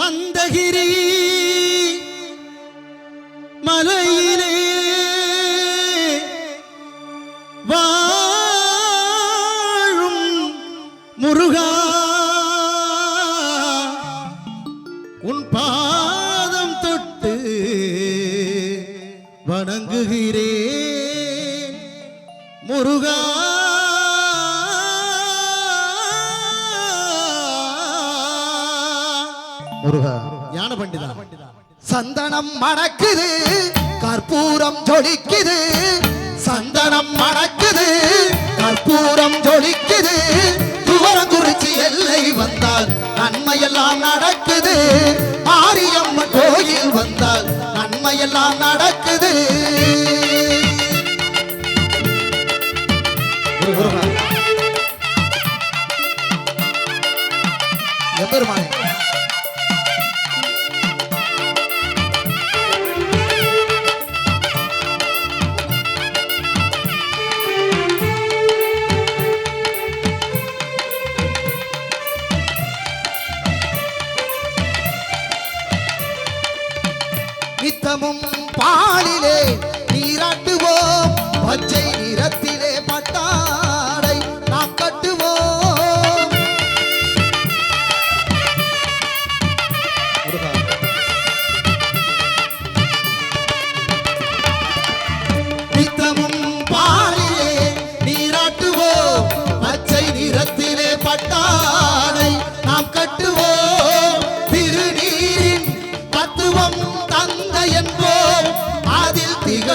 கந்தகிரி மலையிலே வாழும் முருகா முருகா. ஞான பண்டிதா. சந்தனம் மணக்குது கற்பூரம் ஜொலிக்குது. சந்தனம் மணக்குது கற்பூரம் ஜொலிக்குது. துவரங்குறிச்சி எல்லை வந்தால் நன்மையெல்லாம் நடக்குது. மாரியம்மன் கோயில் வந்தால் நன்மையெல்லாம் நடக்குது நித்தமும் பாலிலே நீராட்டுவோம். பச்சை நிறத்தில்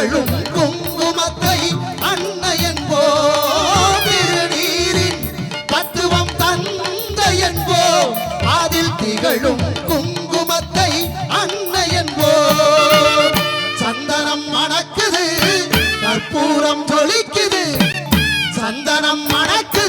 திகழும் குங்குமத்தை அன்னையன் என்போம் திருநீரின் தத்துவம் தந்தை என்போம் அதில் திகழும் குங்குமத்தை அன்னையன் போ. சந்தனம் மணக்குது கற்பூரம் ஜொலிக்குது சந்தனம் மணக்குது.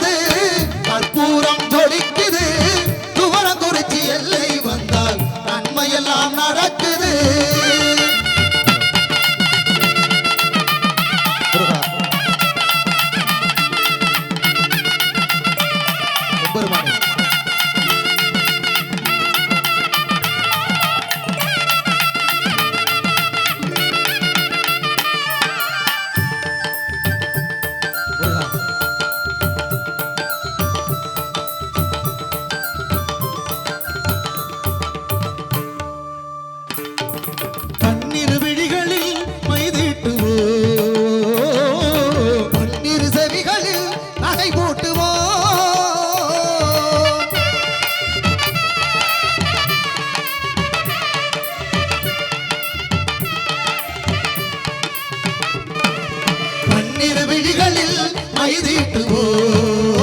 விழிகளில் மைதீட்டுவோம்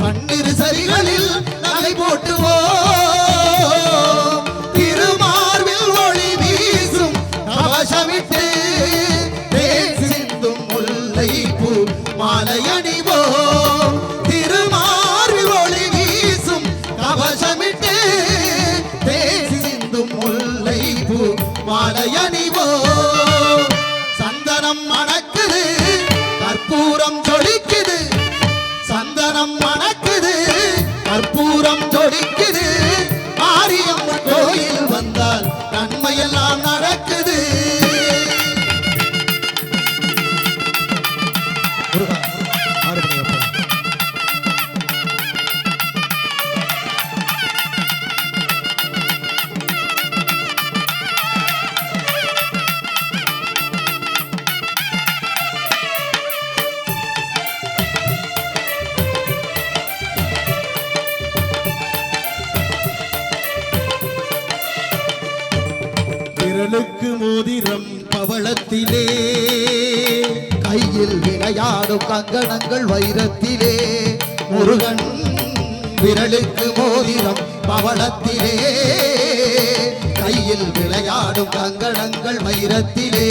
பன்னிரு சரிகளில் நகை போட்டுவோம் திருமார்பில் ஒளி வீசும் கவசமிட்டு சிந்தும் முல்லை பூ மாலை திருமார்பில் ஒளி வீசும் கவசமிட்டு சிந்தும் முல்லை பூ சந்தனம் மணக்குது சந்தனம் மனத்திலே கையில் விளையாடும் கங்கணங்கள் வைரத்திலே முருகன் விரலுக்கு மோதிரம் பவளத்திலே கையில் விளையாடும் கங்கணங்கள் வைரத்திலே.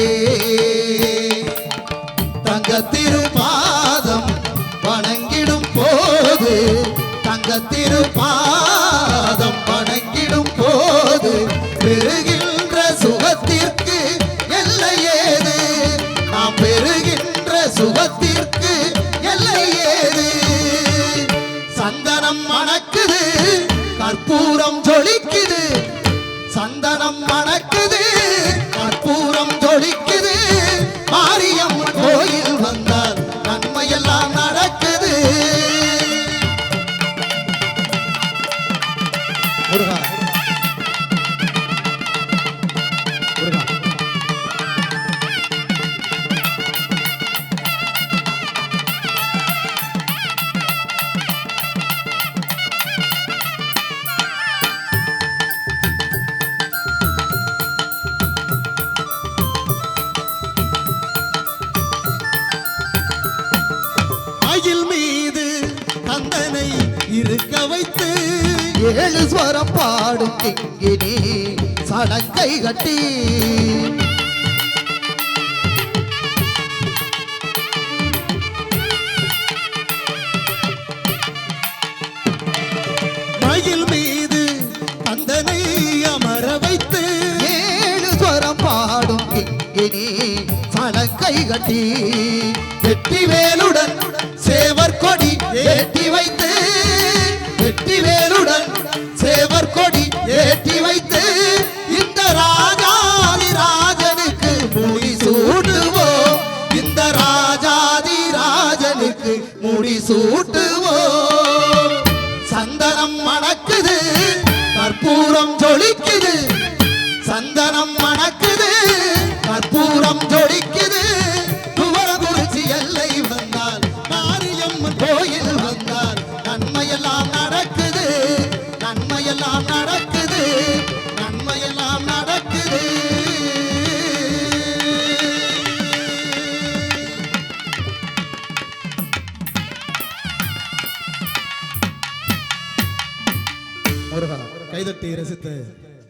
தங்க திருப்பாதம் வணங்கிடும் போது தங்க வைத்து ஏழு ஸ்வரம் பாடும் கிங்கினி சடங்கை கட்டி. மயில் மீது அந்தனை அமர வைத்து ஏழு ஸ்வரம் பாடும் கிங்கினி சடங்கை கட்டி. வெற்றி வேலுடன் ராஜனுக்கு முடி சூட்டுவோம். சந்தனம் மணக்குது கற்பூரம் ஜொலி ಸಿಗುತ್ತೆ